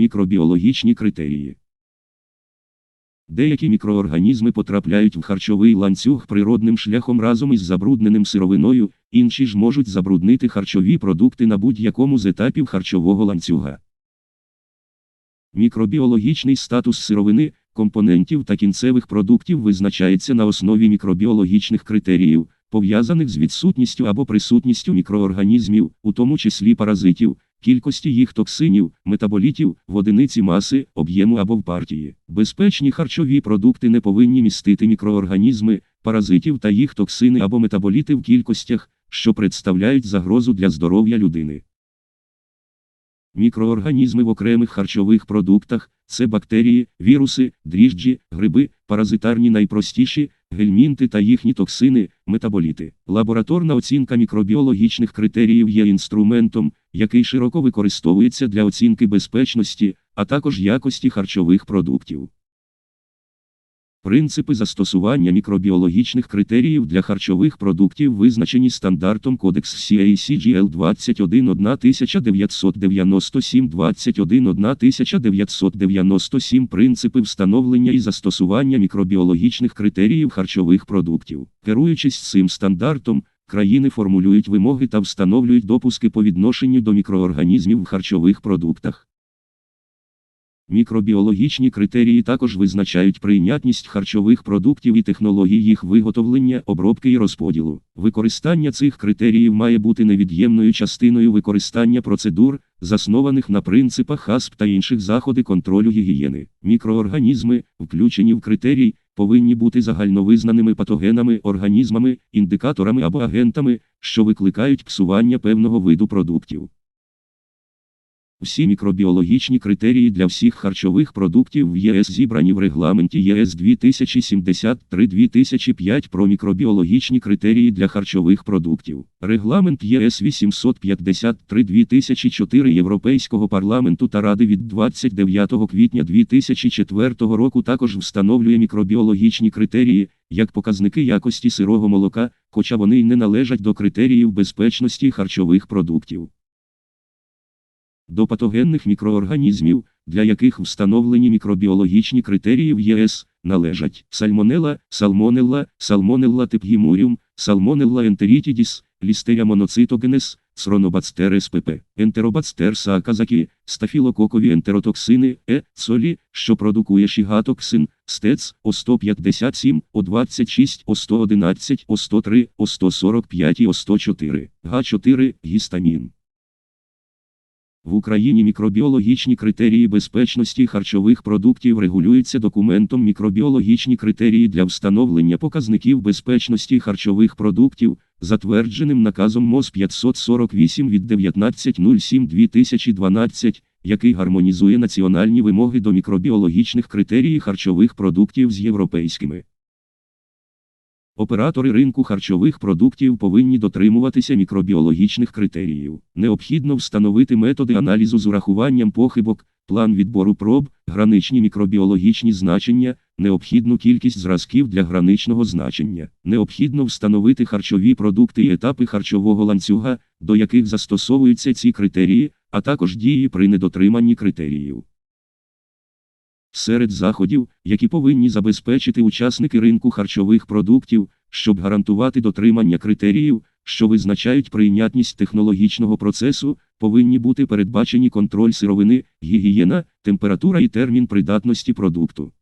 Мікробіологічні критерії. Деякі мікроорганізми потрапляють в харчовий ланцюг природним шляхом разом із забрудненим сировиною, інші ж можуть забруднити харчові продукти на будь-якому з етапів харчового ланцюга. Мікробіологічний статус сировини, компонентів та кінцевих продуктів визначається на основі мікробіологічних критеріїв, пов'язаних з відсутністю або присутністю мікроорганізмів, у тому числі паразитів, кількості їх токсинів, метаболітів, в одиниці маси, об'єму або в партії. Безпечні харчові продукти не повинні містити мікроорганізми, паразитів та їх токсини або метаболіти в кількостях, що представляють загрозу для здоров'я людини. Мікроорганізми в окремих харчових продуктах це бактерії, віруси, дріжджі, гриби, паразитарні найпростіші, гельмінти та їхні токсини, метаболіти. Лабораторна оцінка мікробіологічних критеріїв є інструментом, який широко використовується для оцінки безпечності, а також якості харчових продуктів. Принципи застосування мікробіологічних критеріїв для харчових продуктів визначені стандартом Кодекс CACGL 21 1997 21 1997 Принципи встановлення і застосування мікробіологічних критеріїв харчових продуктів. Керуючись цим стандартом, країни формулюють вимоги та встановлюють допуски по відношенню до мікроорганізмів в харчових продуктах. Мікробіологічні критерії також визначають прийнятність харчових продуктів і технологій їх виготовлення, обробки і розподілу. Використання цих критеріїв має бути невід'ємною частиною використання процедур, заснованих на принципах ХАСП та інших заходи контролю гігієни. Мікроорганізми, включені в критерій, повинні бути загальновизнаними патогенами, організмами, індикаторами або агентами, що викликають псування певного виду продуктів. Всі мікробіологічні критерії для всіх харчових продуктів в ЄС зібрані в регламенті ЄС 2073-2005 про мікробіологічні критерії для харчових продуктів. Регламент ЄС 853-2004 Європейського парламенту та Ради від 29 квітня 2004 року також встановлює мікробіологічні критерії як показники якості сирого молока, хоча вони й не належать до критеріїв безпечності харчових продуктів. До патогенних мікроорганізмів, для яких встановлені мікробіологічні критерії в ЄС, належать сальмонела, салмонелла, салмонелла типгімуріум, салмонелла ентерітідіс, лістеря моноцитогенес, цронобацтер СПП, ентеробацтер саказакі, стафілококові ентеротоксини, Е, солі, що продукує шігатоксин, стец, О157, О26, О111, О103, О145 і О104, Г4, гістамін. В Україні мікробіологічні критерії безпечності харчових продуктів регулюються документом Мікробіологічні критерії для встановлення показників безпечності харчових продуктів, затвердженим наказом МОЗ 548 від 19.07.2012, який гармонізує національні вимоги до мікробіологічних критерій харчових продуктів з європейськими. Оператори ринку харчових продуктів повинні дотримуватися мікробіологічних критеріїв. Необхідно встановити методи аналізу з урахуванням похибок, план відбору проб, граничні мікробіологічні значення, необхідну кількість зразків для граничного значення. Необхідно встановити харчові продукти і етапи харчового ланцюга, до яких застосовуються ці критерії, а також дії при недотриманні критеріїв. Серед заходів, які повинні забезпечити учасники ринку харчових продуктів, щоб гарантувати дотримання критеріїв, що визначають прийнятність технологічного процесу, повинні бути передбачені контроль сировини, гігієна, температура і термін придатності продукту.